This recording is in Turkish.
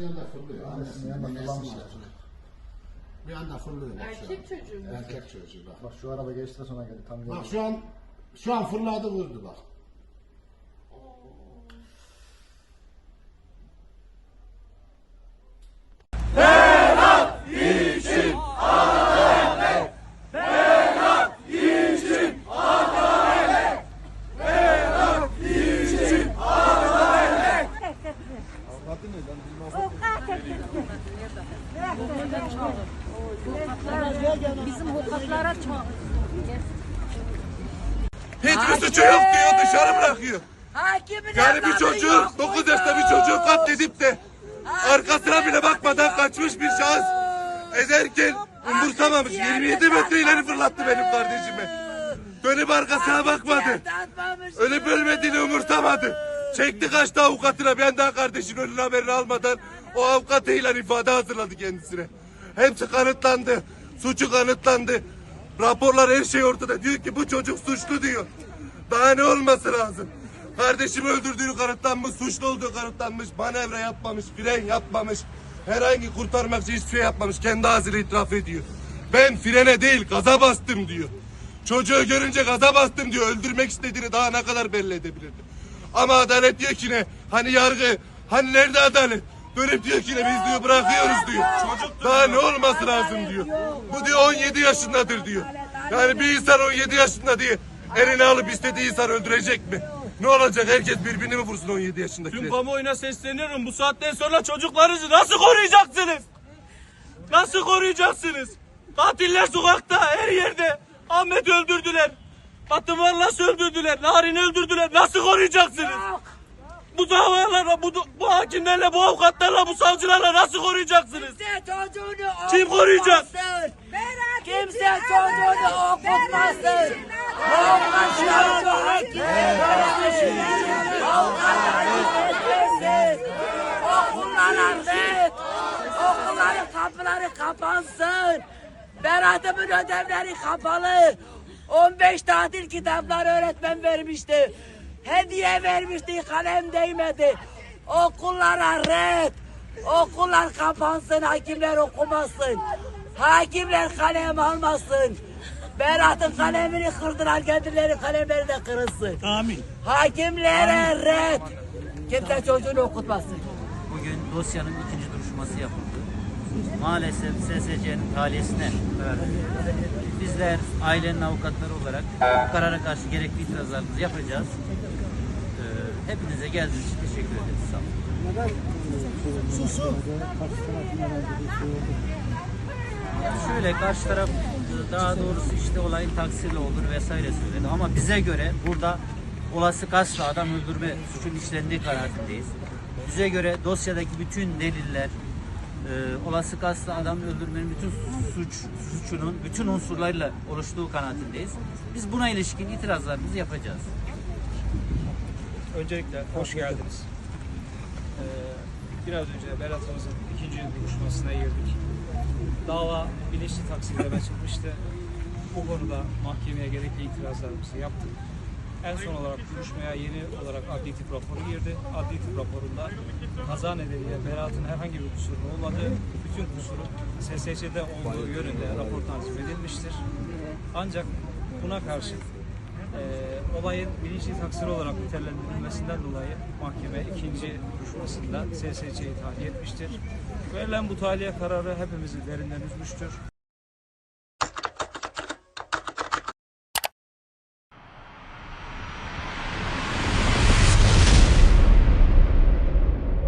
Annesinin yanında fırlıyor. Annesinin yanında altına. Bir anda fırlıyor. bak şu an. Erkek çocuğu mu? Erkek çocuğu bak. Bak şu araba geçti de sonra geldi. Tam geldi. Bak şu an şu an fırladı vurdu bak. Bizim hukuklara çok. Hiçbir suçu yok diyor dışarı bırakıyor. Hakimin Yani bir çocuğu yok 9 yaşında bir çocuğu katledip de arkasına bile bakmadan kaçmış bir şahıs ederken umursamamış. 27 metre ileri fırlattı benim kardeşimi. Dönüp arkasına bakmadı. Ölüp ölmediğini umursamadı. Çekti kaçtı avukatına. Ben daha kardeşin ölüm haberini almadan o avukatıyla ifade hazırladı kendisine. Hepsi kanıtlandı. Suçu kanıtlandı. Raporlar her şey ortada. Diyor ki bu çocuk suçlu diyor. Daha ne olması lazım? Kardeşimi öldürdüğü kanıtlanmış, suçlu olduğu kanıtlanmış, manevra yapmamış, fren yapmamış, herhangi kurtarmak için hiçbir şey yapmamış. Kendi ağzıyla itiraf ediyor. Ben frene değil gaza bastım diyor. Çocuğu görünce gaza bastım diyor. Öldürmek istediğini daha ne kadar belli edebilirdi. Ama adalet diyor ki ne? Hani yargı? Hani nerede adalet? Dönüp diyor ki ne? Biz diyor bırakıyoruz diyor. Daha ne olması lazım diyor. Bu diyor 17 yaşındadır diyor. Yani bir insan 17 yaşında diye eline alıp istediği insan öldürecek mi? Ne olacak? Herkes birbirini mi vursun 17 yaşındakiler? Tüm kamuoyuna sesleniyorum. Bu saatten sonra çocuklarınızı nasıl koruyacaksınız? Nasıl koruyacaksınız? Katiller sokakta, her yerde. Ahmet öldürdüler. Batı öldürdüler. Narin'i öldürdüler. Nasıl koruyacaksınız? Bu davalarla, bu, bu hakimlerle, bu avukatlarla, bu savcılarla nasıl koruyacaksınız? Kimse çocuğunu Kim koruyacak? okutmasın. Kimse çocuğunu okutmasın. Avukatlar hakim. Avukatlar hizmetlesin. Okullara red. Okulların kapıları kapansın. Berat'ımın ödevleri kapalı. 15 tatil kitapları öğretmen vermişti. Hediye vermişti, kalem değmedi. Okullara red. Okullar kapansın, hakimler okumasın. Hakimler kalem almasın. Berat'ın kalemini kırdılar, kendileri kalemleri de kırılsın. Amin. Hakimlere red. Kimse çocuğunu okutmasın. Bugün dosyanın ikinci duruşması yapıldı. Maalesef SSC'nin taliyesine bizler ailenin avukatları olarak bu karara karşı gerekli itirazlarımızı yapacağız. Ee, hepinize geldiğiniz için teşekkür ederiz. Sağ olun. Şöyle karşı taraf daha doğrusu işte olayın taksirle olur vesaire söyledi ama bize göre burada olası kasla adam öldürme suçun işlendiği kanaatindeyiz. Bize göre dosyadaki bütün deliller e, olası kasla adam öldürmenin bütün suç suçunun bütün unsurlarıyla oluştuğu kanaatindeyiz. Biz buna ilişkin itirazlarımızı yapacağız. Öncelikle hoş geldiniz. Ee, biraz önce Berat'ımızın ikinci duruşmasına girdik. Dava bilinçli taksirleme çıkmıştı. Bu konuda mahkemeye gerekli itirazlarımızı yaptık. En son olarak duruşmaya yeni olarak adli tıp raporu girdi. Adli tıp raporunda kaza nedeniyle Berat'ın herhangi bir kusurun olmadığı, bütün kusurun SSC'de olduğu yönünde rapor tanzim edilmiştir. Ancak buna karşı e, olayın bilinçli taksir olarak nitelendirilmesinden dolayı mahkeme ikinci duruşmasında SSC'yi tahliye etmiştir. Verilen bu tahliye kararı hepimizi derinden üzmüştür.